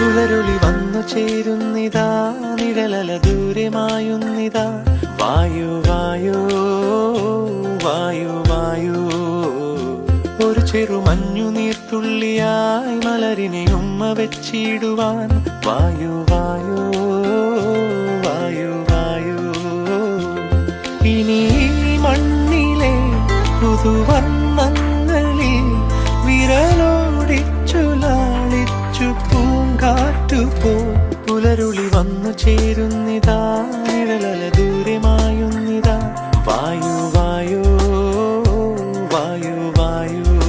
പുലരുളി വന്നു ചേരുന്നിതാ നിഴലല ദൂരെ മായുന്നിതാ വായു വായു വായു വായു. ഒരു ചെറു മഞ്ഞു നീർത്തുള്ളിയായി മലരിനെ ഉമ്മ വെച്ചിടുവാൻ. വായു വായു വായു വായു. ഇനി മണ്ണിലെ പുതുവർണങ്ങളിൽ വന്നു ചേരുന്നിതാ നിഴലല ദൂരമായുന്നിതാ. വായു വായു വായു വായു.